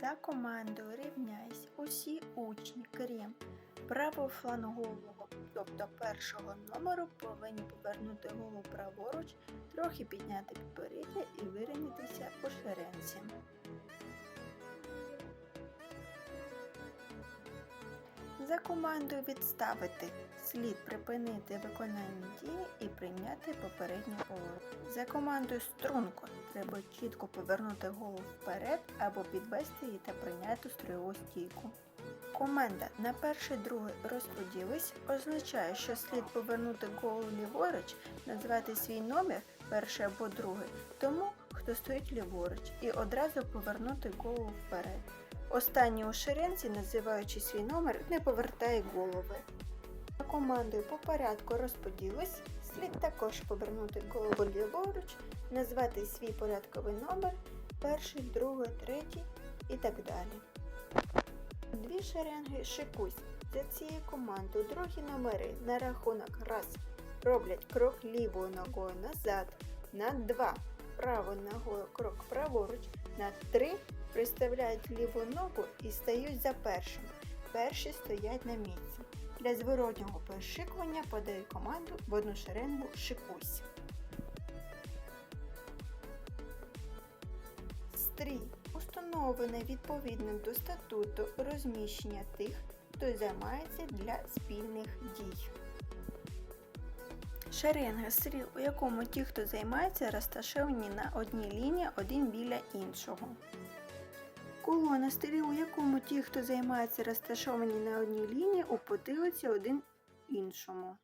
За командою рівняйсь усі учні, крім правофлангового, тобто першого номеру, повинні повернути голову праворуч, трохи підняти підборіддя і вирівнятися у шеренці. За командою відставити слід припинити виконання дії і прийняти попередній поворот. За командою струнко треба чітко повернути голову вперед або підвести її та прийняти строєву стійку. Команда на перший другий розподілись означає, що слід повернути голову ліворуч, назвати свій номер перший або другий, тому хто стоїть ліворуч, і одразу повернути голову вперед. Останній у шеренці, називаючи свій номер, не повертає голови. За командою по порядку розподілись, слід також повернути голову ліворуч, назвати свій порядковий номер, перший, другий, третій і так далі. Дві шеренги шикусь. За цією командою другі номери на рахунок раз роблять крок лівою ногою назад, на два правою ногою крок праворуч, на три приставляють ліву ногу і стають за першим. Перші стоять на місці. Для зворотнього перешикування подають команду в одну шеренгу шикусь. Стрій установлене відповідно до статуту розміщення тих, хто займається для спільних дій. Шеренга стрій, у якому ті, хто займається, розташовані на одній лінії один біля іншого. Колона стрій, у якому ті, хто займається, розташовані на одній лінії у потилиці один іншому.